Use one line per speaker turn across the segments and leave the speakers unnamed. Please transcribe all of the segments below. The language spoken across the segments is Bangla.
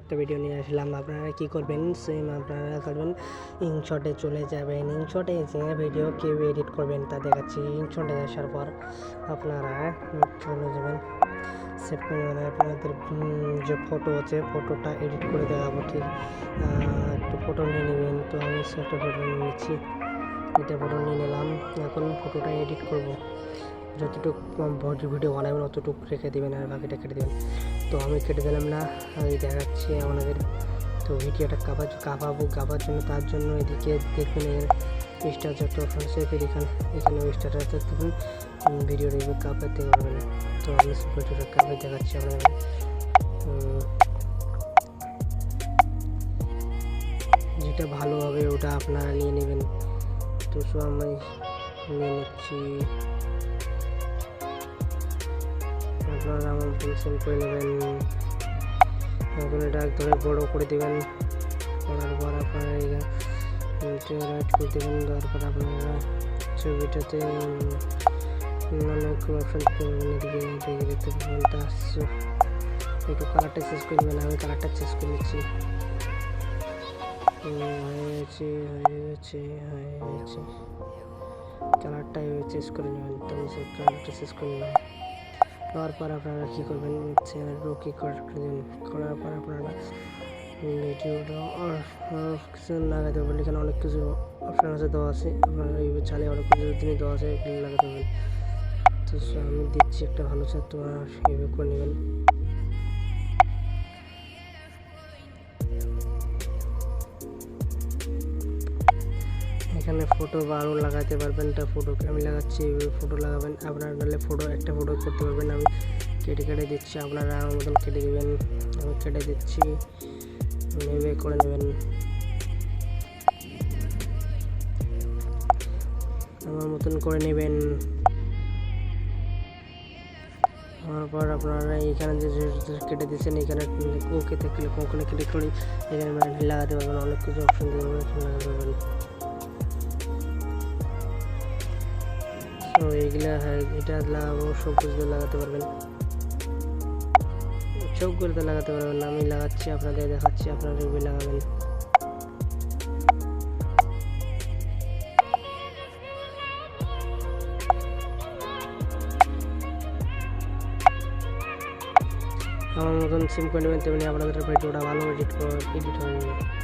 একটা ভিডিও নিয়ে আসলাম। আপনারা কি করবেন? সেম আপনারা করবেন। ইনশটে চলে যাবেন। ইনশটে যে ভিডিও কেউ এডিট করবেন, তা দেখাচ্ছি। ইনশটে আসার পর আপনারা চলে যাবেন। সেভ করে নেবেন আপনাদের যে ফটো আছে ফটোটা এডিট করে দেখাবো ঠিক। একটু ফটো নিয়ে নেবেন। তো আমি একটা ফটো নিয়ে নিচ্ছি। এটা ফটো নিয়ে নিলাম। এখন ফটোটা এডিট করব। যতটুকু ভিডিও বানাবেন, অতটুকু রেখে দেবেন আর বাকিটা কেটে দেবেন। তো আমি কেটে দিলাম না, আমি দেখাচ্ছি আমাদের তো ভিডিওটা কাপা কাঁপাবো, কাঁপার জন্য, তার জন্য এদিকে দেখবেন এর স্টার যত ফ্রেন্ডসের এখানে এখানে স্টারটা দেখবেন ভিডিওটা এইভাবে কাঁপাতে পারবেন তো আমি ভিডিওটা কাঁপে দেখাচ্ছি আপনাদের। যেটা ভালো হবে ওটা আপনারা নিয়ে নেবেন। তো সো আমি নিয়ে নিচ্ছি। আপনারা আমার পেন্সিল করে নেবেন এখন এটা ধরে বড় করে দেবেন করার পর আপনারা রাইট করে দেবেন দেওয়ার পর আপনারা ছবিটাতে উম, অনেক অপশন করবেন এদিকে এদিকে দেখতে পাবেন তা একটু কালারটা চেঞ্জ করে নেবেন আমি কালারটা চেঞ্জ করে নিচ্ছি হুম, হয়ে গেছে হয়ে গেছে হয়ে গেছে কালারটা এভাবে চেঞ্জ করে নেবেন তো আমি সব কালারটা চেঞ্জ করে নেবেন নেওয়ার পর আপনারা কী করবেন? চ্যানেলটা কি করবেন করার পর আপনারা ভিডিওটা কিছু লাগাতে পারবেন। এখানে অনেক কিছু অপশান আছে দেওয়া আছে। আপনারা ইউটিউব চালে অনেক কিছু জিনিস দেওয়া আছে, এগুলো লাগাতে পারবেন। তো আমি দিচ্ছি একটা ভালো তোমার এইভাবে করে নেবেন। এখানে ফটো বা আরও লাগাতে পারবেন, তা ফটো আমি লাগাচ্ছি ফটো লাগাবেন, আপনারা নাহলে ফটো একটা ফটো করতে পারবেন, আমি কেটে কেটে দিচ্ছি, আপনারা আমার মতন কেটে দেবেন, আমি কেটে দিচ্ছি এইভাবে করে নেবেন। আমার মতন করে নেবেন। তারপর আপনারা এখানে যে কেটে দিচ্ছেন এখানে ওকেতে ক্লিক ওখানে ক্লিক করে এখানে মানে লাগাতে পারবেন, অনেক কিছু অপশন দিয়ে লাগাতে পারবেন। এইগুলা হ্যাঁ এটা লাগাবো সব কিছু লাগাতে পারবেন। চোখগুলোতে লাগাতে পারবেন আমি লাগাচ্ছি, আপনাদের দেখাচ্ছি, আপনারা এগুলো লাগাবেন। আমার মতন সিম করে নেবেন, তেমনি আপনাদের ভিডিওটা ভালো এডিট এডিট হয়ে যাবে।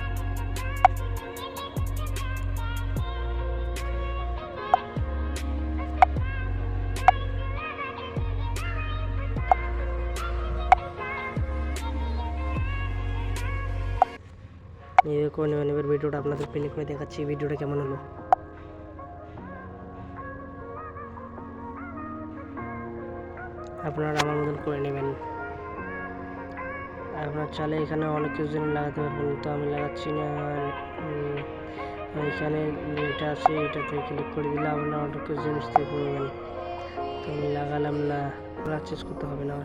করে নেবেন এবার ভিডিওটা আপনাদের প্লে করে দেখাচ্ছি, ভিডিওটা কেমন হলো? আপনারা আমার মতন করে নেবেন। আপনার চালে এখানে অনেক কিছু জিনিস লাগাতে পারবেন, তো আমি লাগাচ্ছি না এখানে এটা আছে, এটাতে ক্লিক করে দিলে আপনারা অনেক কিছু জিনিস দেখতে পাবেন তো আমি লাগালাম না কালার চেঞ্জ করতে হবে না।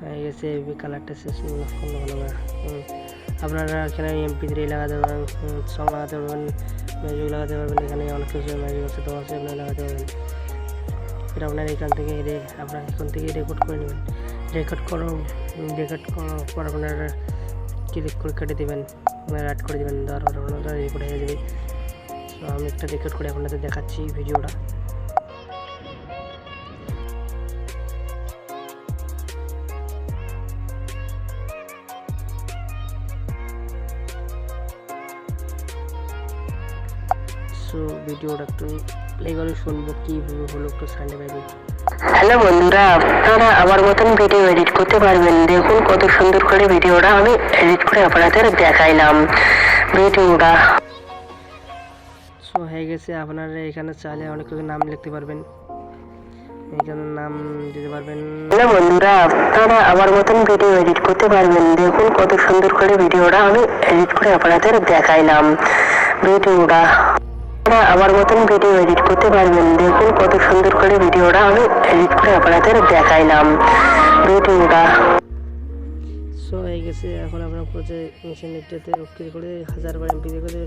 হয়ে গেছে কালারটা শেষ করলে ভালো হুম। আপনারা এখানে এমপি থ্রি লাগাতে পারবেন সং লাগাতে পারবেন, ম্যাজিক লাগাতে পারবেন, এখানে অনেক কিছু ম্যাজিক আছে, তো আছে আপনি লাগাতে পারবেন। এটা আপনার এখান থেকে আপনার এখান থেকে রেকর্ড করে নেবেন। রেকর্ড করো রেকর্ড করার পর আপনারা ক্লিক করে কেটে দেবেন অ্যাড করে দেবেন দেওয়ার পর আপনারা রেকর্ড হয়ে যাবে। তো আমি একটা রেকর্ড করে আপনাদের দেখাচ্ছি ভিডিওটা। সো ভিডিওটা একটু প্লে করে শুনব কী হলো একটু সানডে বাইবে
হ্যালো বন্ধুরা আপনারা আমার মতন ভিডিও এডিট করতে পারবেন। দেখুন কত সুন্দর করে ভিডিওটা আমি এডিট করে আপনাদের দেখাইলাম। ভিডিওটা
সো হয়ে গেছে আপনারা এখানে চাইলে অনেক কিছু নাম লিখতে পারবেন। এখানে নাম দিতে পারবেন।
হ্যালো বন্ধুরা আপনারা আমার মতন ভিডিও এডিট করতে পারবেন। দেখুন কত সুন্দর করে ভিডিওটা আমি এডিট করে আপনাদের দেখাইলাম। ভিডিওটা আপনারা আমার মতন ভিডিও এডিট করতে পারবেন। দেখুন কত সুন্দর করে ভিডিওটা আমি এডিট করে আপনাদের দেখাইলাম। ভিডিওটা
সো হয়ে গেছে। এখন আপনার প্রজেক্ট মেশিন নেটটাতে করে হাজার বার এমপি করে